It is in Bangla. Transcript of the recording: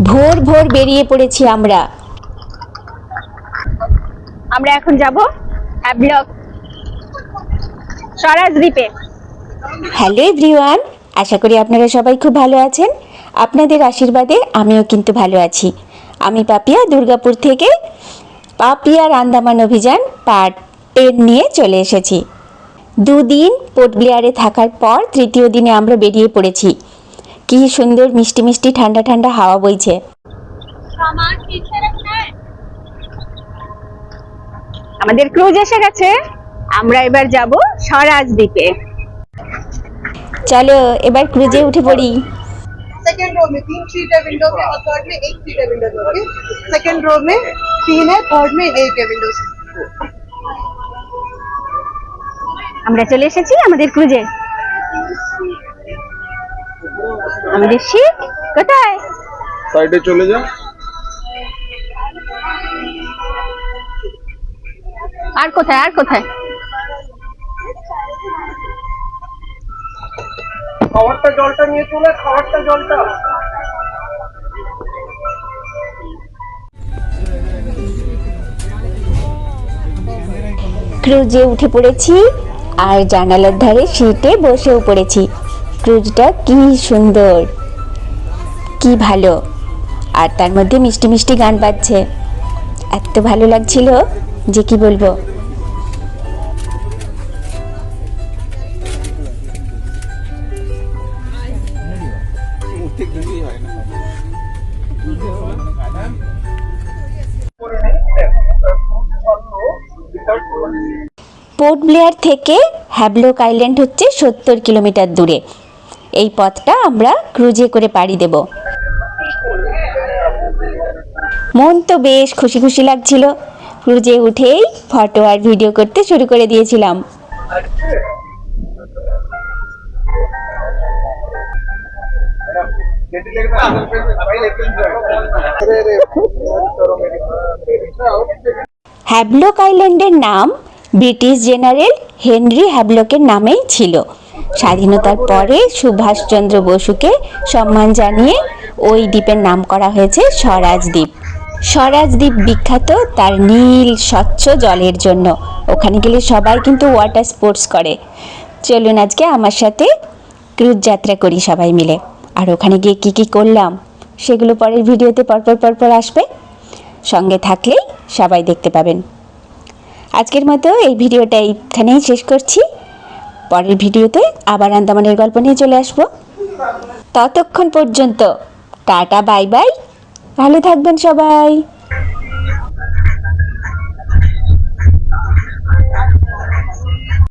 ভোর ভোর বেরিয়ে পড়েছি আমরা। আমরা এখন যাব হ্যাবলক স্বরাজ দ্বীপে হ্যালো এভরিওয়ান আশা করি আপনারা সবাই খুব ভালো আছেন। আপনাদের আশীর্বাদে আমিও কিন্তু ভালো আছি। আমি পাপিয়া দুর্গাপুর থেকে পাপিয়ার আন্দামান অভিযান পার্ট টেন নিয়ে চলে এসেছি। দুদিন পোর্ট ব্লেয়ারে থাকার পর তৃতীয় দিনে আমরা বেরিয়ে পড়েছি। কি সুন্দর মিষ্টি মিষ্টি ঠান্ডা ঠান্ডা হাওয়া বইছে আমাদের ক্রুজ এসে গেছে আমরা এবার যাব স্বরাজ দ্বীপে চলো এবার ক্রুজে উঠে পড়ি सेकेंड रो में तीन सीट है विंडो में और थर्ड में एक सीट है विंडो में ओके सेकेंड रो में तीन है थर्ड में एक है विंडो से আমরা চলে এসেছি আমাদের ক্রুজে আমাদের শিপ কোথায়? সাইডে চলে যা। আর কোথায় আর কোথায়? খাবারটা জলটা নিয়ে চলে খাবারটা জলটা। ক্রুজে উঠে পড়েছি আর জানালার ধারে সিটে বসেও পড়েছি। ক্রুজটা কি সুন্দর, কি ভালো। আর তার মধ্যে মিষ্টি মিষ্টি গান বাজছে। এত ভালো লাগছিল যে কি বলব? পোর্ট ব্লেয়ার থেকে হ্যাবলক আইল্যান্ড হচ্ছে সত্তর কিলোমিটার দূরে। এই পথটা আমরা ক্রুজে করে পাড়ি দেব। মন তো বেশ খুশি খুশি লাগছিল। ক্রুজে উঠেই ফটো আর ভিডিও করতে শুরু করে দিয়েছিলাম। হ্যাবলক আইল্যান্ডের নাম ব্রিটিশ জেনারেল হেনরি হ্যাবলকের নামেই ছিল। স্বাধীনতার পরে সুভাষচন্দ্র বসুকে সম্মান জানিয়ে ওই দ্বীপের নাম করা হয়েছে স্বরাজ দ্বীপ। স্বরাজ দ্বীপ বিখ্যাত তার নীল, স্বচ্ছ জলের জন্য। ওখানে গেলে সবাই কিন্তু ওয়াটার স্পোর্টস করে। চলুন আজকে আমার সাথে ক্রুজ যাত্রা করি সবাই মিলে। আর ওখানে গিয়ে কী কী করলাম, সেগুলো পরের ভিডিওতে পরপর পরপর আসবে। সঙ্গে থাকলেই সবাই দেখতে পাবেন। আজকের মতো এই ভিডিওটা এইখানেই শেষ করছি। পরের ভিডিওতে আবার আন্দামানের গল্প নিয়ে চলে আসব। ততক্ষণ পর্যন্ত টাটা, বাই বাই। ভালো থাকবেন সবাই।